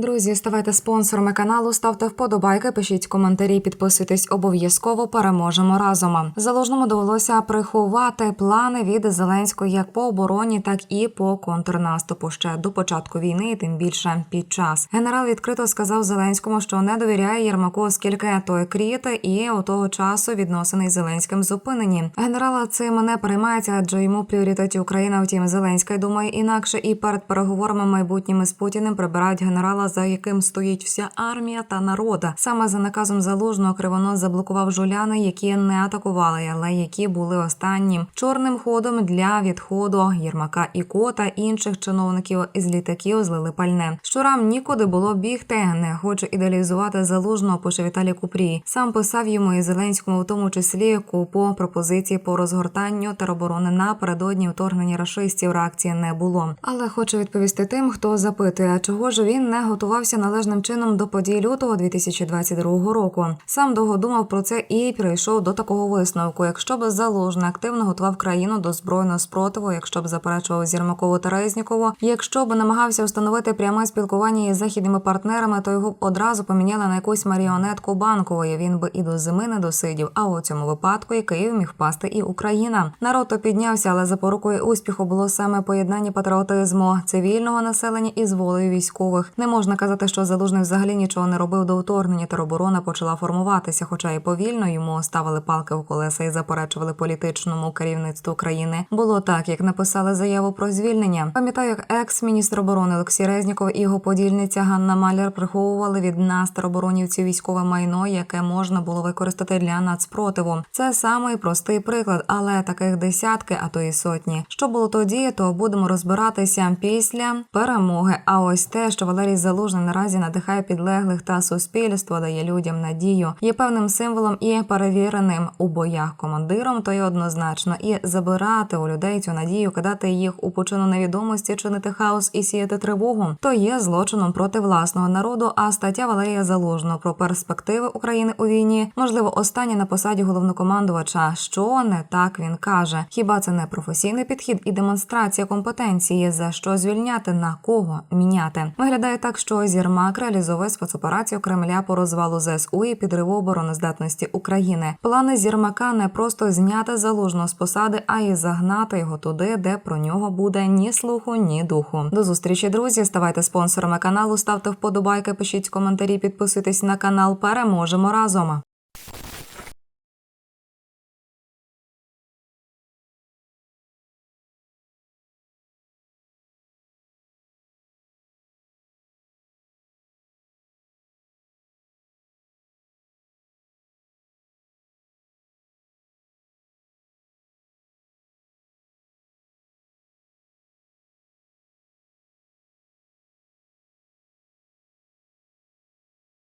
Друзі, ставайте спонсорами каналу, ставте вподобайки, пишіть коментарі, підписуйтесь обов'язково. Переможемо разом. Залужному довелося приховати плани від Зеленського як по обороні, так і по контрнаступу ще до початку війни, і тим більше під час. Генерал відкрито сказав Зеленському, що не довіряє Єрмаку, оскільки той кріт, і у того часу відносини із Зеленським зупинені. Генерала цим не переймається, адже йому пріоритеті Україна. Втім, Зеленський думає інакше, і перед переговорами майбутніми з Путіним прибирають генерала, за яким стоїть вся армія та народа. Саме за наказом залужного Кривонос заблокував жуляни, які не атакували, але які були останнім чорним ходом для відходу Єрмака і Кота інших чиновників із літаків злили пальне. Щурам нікуди було бігти. Не хочу ідеалізувати залужного. Пише Віталій Купрій. Сам писав йому і Зеленському, в тому числі купу пропозицій по розгортанню тероборони напередодні вторгнення рашистів. Реакції не було. Але хочу відповісти тим, хто запитує, чого ж він не готувався належним чином до подій лютого 2022 року. Сам довго думав про це і прийшов до такого висновку. Якщо б залужний активно готував країну до збройного спротиву, якщо б заперечував Зірмакову та Резнікову, якщо б намагався встановити пряме спілкування із західними партнерами, то його б одразу поміняли на якусь маріонетку банкової. Він би і до зими не досидів. А у цьому випадку і Київ міг впасти і Україна. Народ то піднявся, але запорукою успіху було саме поєднання патріотизму цивільного населення із волею військових. Не можна казати, що залужний взагалі нічого не робив до вторгнення. Тероборона почала формуватися, хоча і повільно йому ставили палки в колеса і заперечували політичному керівництву країни. Було так, як написали заяву про звільнення. Пам'ятаю, як екс-міністр оборони Олексій Резніков і його подільниця Ганна Маляр приховували від нас тероборонівців військове майно, яке можна було використати для нацпротиву. Це самий простий приклад, але таких десятки, а то і сотні. Що було тоді, то будемо розбиратися після перемоги. А ось те, що Валерій Залужний наразі надихає підлеглих та суспільство, дає людям надію, є певним символом і перевіреним у боях командиром, то й однозначно і забирати у людей цю надію, кидати їх у почину невідомості, чинити хаос і сіяти тривогу, то є злочином проти власного народу. А стаття Валерія Залужного про перспективи України у війні, можливо, остання на посаді головнокомандувача. Що не так він каже? Хіба це не професійний підхід і демонстрація компетенції? За що звільняти на кого міняти? Виглядає так, що Зірмак реалізовує спецоперацію Кремля по розвалу ЗСУ і підриву обороноздатності України. Плани Зірмака не просто зняти залужно з посади, а й загнати його туди, де про нього буде ні слуху, ні духу. До зустрічі, друзі. Ставайте спонсорами каналу, ставте вподобайки, пишіть коментарі, підписуйтесь на канал. Переможемо разом.